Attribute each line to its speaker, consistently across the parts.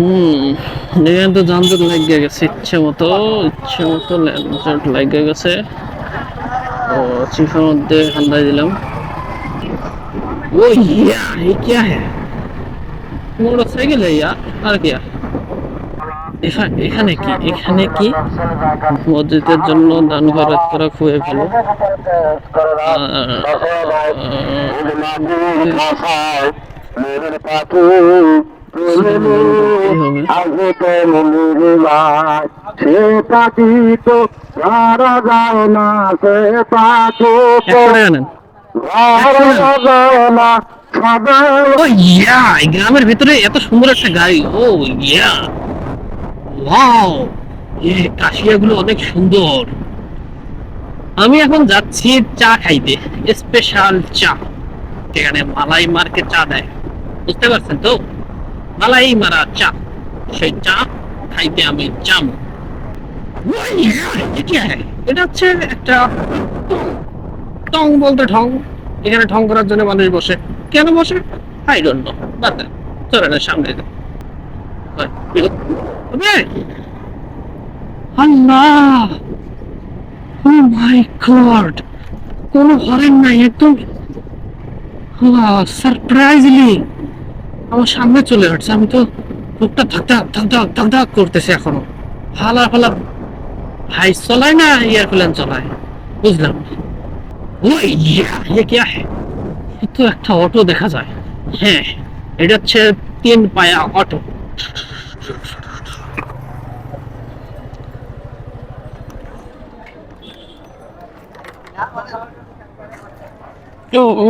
Speaker 1: হুম এখানে তো যানজট লাগিয়ে গেছে ইচ্ছে মতো ইচ্ছে মতো যানজট লাগিয়ে গেছে ও চিফের মধ্যে ঠান্ডায় দিলাম ও ইয়া ये क्या है মোটরসাইকেল है यार আর কি এখানে এখানে কি এখানে কি মসজিদের জন্য দান খরচ করা খুবই ভালো
Speaker 2: সে পাখি তো ধরা যায় না সে পাখি তো
Speaker 1: গ্রামের ভিতরে এত সুন্দর একটা গাড়ি। ও, ইয়া। ওয়াও, এ কাশিয়াগুলো অনেক সুন্দর। আমি এখন যাচ্ছি চা খাইতে স্পেশাল চা। সেখানে মালাই মার্কে চা দেয়। বুঝতে পারছেন তো? মালাই মারা চা সেই চা খাইতে আমি হ্যায়? এটা হচ্ছে একটা টং। বলতে ঠং এখানে ঠং করার জন্য মানুষ বসে। কেন বসে? আই ডোন্ট নো বাদ চলে না সামনে। আল্লাহ! ও মাই গড কোনো হরেন নাই একদম। সারপ্রাইজলি আমার সামনে চলে আসছে, আমি তো বুকটা ধাক ধাক ধাক ধাক ধাক ধাক করতেছে এখনও। ফালা ফালা হাই চলায় না এয়ারপ্লেন চলায়? বুঝলাম তো একটা অটো দেখা যায়। হ্যাঁ এটা হচ্ছে তিন পায়া অটো। ও ও।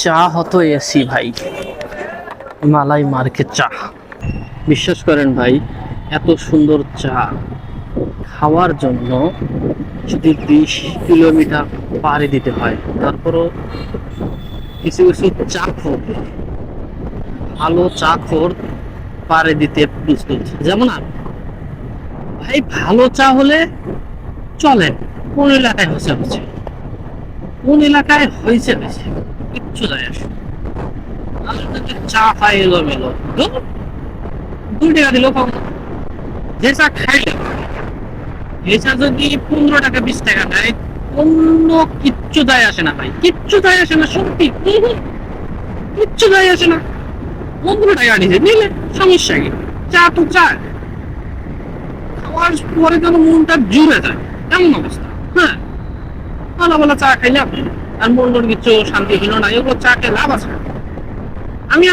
Speaker 1: চা হতো এসি ভাই। মালাই মার্কেট চা বিশ্বাস করেন ভাই, এত সুন্দর চা খাওয়ার জন্য যদি বিশ কিলোমিটার পাড়ি দিতে হয়, তারপরও কিছু কিছু চা খোর ভালো চা খোর পাড়ে দিতে প্রস্তুত। যেমন আর, ভাই ভালো চা হলে চলে, কোন এলাকায় হচ্ছে হচ্ছে কোন এলাকায় হয়েছে হয়েছে কিচ্ছু যায় আসে চা খাই এলো মেলো দুই টাকা দিলেও পাবো যে চা খাইলে এই যদি পনেরো টাকা, বিশ টাকা দেয়, অন্য কিচ্ছু দায় আসে না ভাই। কিচ্ছু দায় আসে না, সত্যি। কিচ্ছু দায় আসে না। পনেরো টাকা নিছে নিলে সমস্যা কি? চা তো চা। খাওয়ার পরে যেন মনটা জুড়ে যায়। এমন অবস্থা। হ্যাঁ। ভালো ভালো চা খাইলাম আর মন মন কিছু শান্তি হলো না, এগুলো চা খেয়ে লাভ আছে। আমি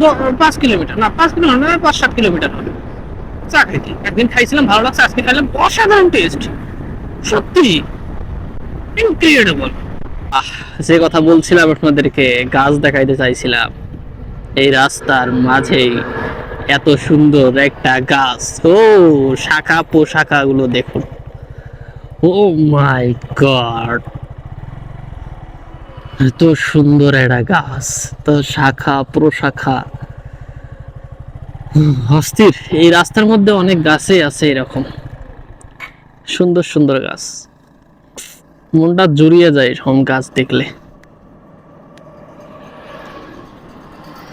Speaker 1: দ- পাঁচ কিলোমিটার, না, পাঁচ কিলোমিটার পাঁচ সাত কিলোমিটার হবে। চা খাইতে। একদিন খাইছিলাম, ভালো লাগছে, আজকে খাইলাম, অসাধারণ টেস্ট সত্যি ইনক্রেডিবল যে কথা বলছিলাম আপনাদেরকে, গাছ দেখাইতে চাইছিলাম। এই রাস্তার মাঝেই এত সুন্দর একটা গাছ। ও শাখা পোশাখা গুলো দেখুন। Oh my god. এত সুন্দর একটা গাছ তো শাখা প্রশাখা অস্থির। এই রাস্তার মধ্যে অনেক গাছই আছে এরকম। সুন্দর সুন্দর গাছ। মনটা জুড়িয়ে যায় সব গাছ দেখলে।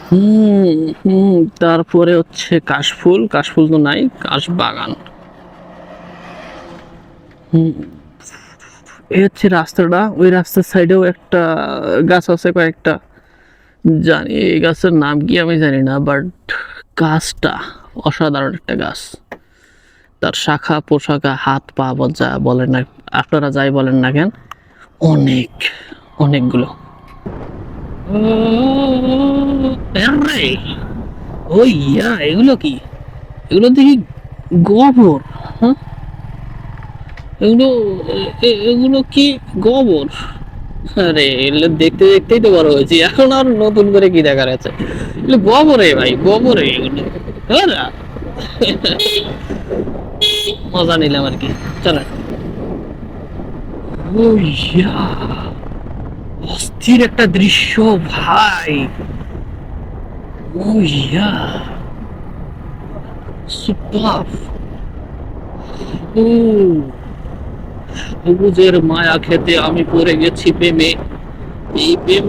Speaker 1: হুম হুম, তারপরে হচ্ছে কাশফুল। কাশফুল তো নাই কাশ বাগান হুম। এই হচ্ছে রাস্তাটা ওই রাস্তার সাইডেও একটা গাছ আছে কয়েকটা। জানি এই গাছের নাম কি আমি জানি না বাট গাছটা অসাধারণ একটা গাছ। তার শাখা পোশাখা হাত পা যা বলেন না আপনারা যাই বলেন না কেন অনেক অনেকগুলো। ও আরে, ও ইয়া এগুলো কি? এগুলো দেখি গোবর হ্যাঁ? এগুলো এগুলো কি গোবর? আরে, এগুলো দেখতে দেখতেই তো বড় হয়েছি। এখন আর নতুন করে কি দেখার আছে? এগুলো গোবরে ভাই, গোবরে এগুলো। হ্যাঁ মজা নিলাম আর কি। চলেন অস্থির একটা দৃশ্য ভাই। সুপার ও। সবুজের মায়া খেতে আমি পড়ে গেছি প্রেমে। এই প্রেম,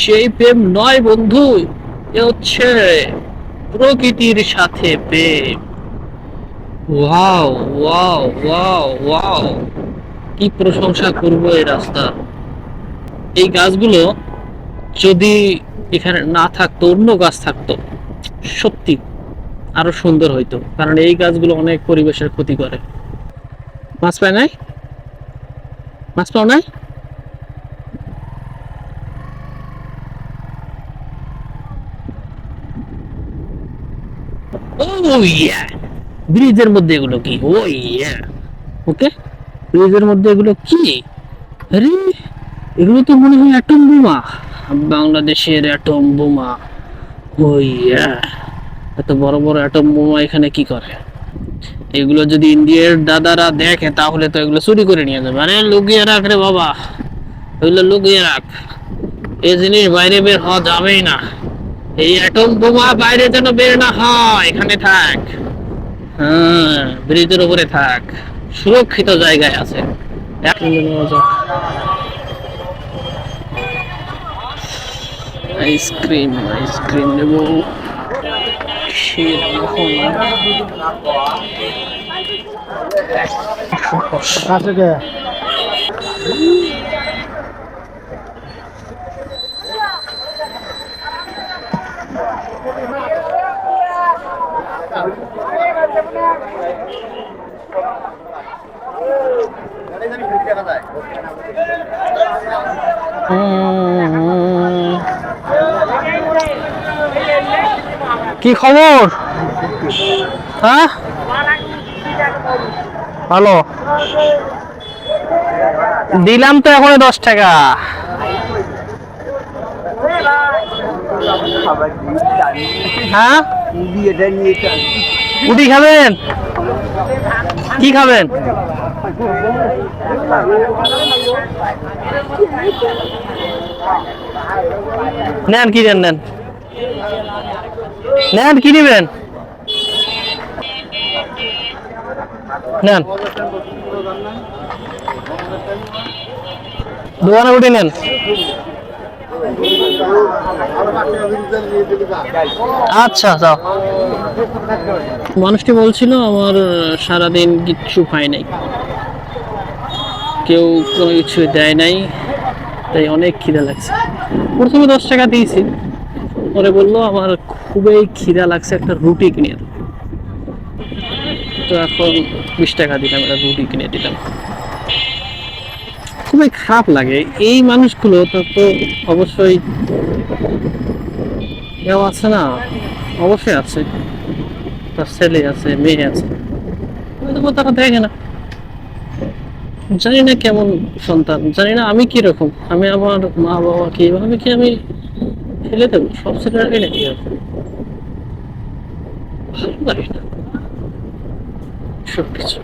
Speaker 1: সেই প্রেম নয় বন্ধু, এ হচ্ছে প্রকৃতির সাথে প্রেম। ওয়াও ওয়াও ওয়াও ওয়াও, কি প্রশংসা করব এই রাস্তা। এই গাছগুলো যদি এখানে না থাকতো, অন্য গাছ থাকতো, সত্যি আরও সুন্দর হইতো, কারণ এই গাছগুলো অনেক পরিবেশের ক্ষতি করে। মাছ পায় নাই? মাছ পাও ইয়া ব্রিজের মধ্যে এগুলো কি? ও ইয়া ওকে ব্রিজের মধ্যে এগুলো কি? আরে, এগুলো তো মনে হয় অ্যাটম বোমা। বাংলাদেশের অ্যাটম বোমা। ও ইয়া এত বড় বড় অ্যাটম বোমা এখানে কি করে? এগুলো যদি ইন্ডিয়ার দাদারা দেখে, তাহলে তো এগুলো চুরি করে নিয়ে যাবে। মানে লুকিয়ে রাখ রে বাবা। এগুলো লুকিয়ে রাখ। এই জিনিস বাইরে বের হওয়া যাবেই না। এই অ্যাটম বোমা বাইরে যেন বের না হয়, এখানে থাক। হ্যাঁ ব্রিজের উপরে থাক। সুরক্ষিত জায়গায় আছে। আইসক্রিম আইসক্রিম নেব। 去，
Speaker 2: 然后呢？哎，那这个。
Speaker 1: কি খবর? হ্যাঁ? ভালো। দিলাম তো এখন দশ টাকা। হ্যাঁ? উটি খাবেন? কি খাবেন? নেন, কি নেন নেন? নেন, কি নেবেন? নেন। দোকানে উঠে নেন। আচ্ছা যাও। মানুষটি বলছিল, আমার সারাদিন কিচ্ছু পাই নাই। কেউ কোনো কিছু দেয় নাই। তাই অনেক খিদে লাগছে। প্রথমে দশ টাকা দিয়েছি। পরে বলল, আমার খুবই খিদা লাগছে একটা রুটি কিনে। তো এখন বিশ টাকা দিলাম, একটা রুটি কিনে দিলাম। খুবই খারাপ লাগে। এই মানুষগুলো তো তো অবশ্যই কেউ আছে না? অবশ্যই আছে। তার ছেলে আছে, মেয়ে আছে। তারা দেখে না। জানি না কেমন সন্তান। জানি না আমি কীরকম। আমি আমার মা বাবাকে এভাবে কি আমি ফেলে দেবো সব ছেলেরাকে নাকি এরকম ভালো লাগে না। সব কিছু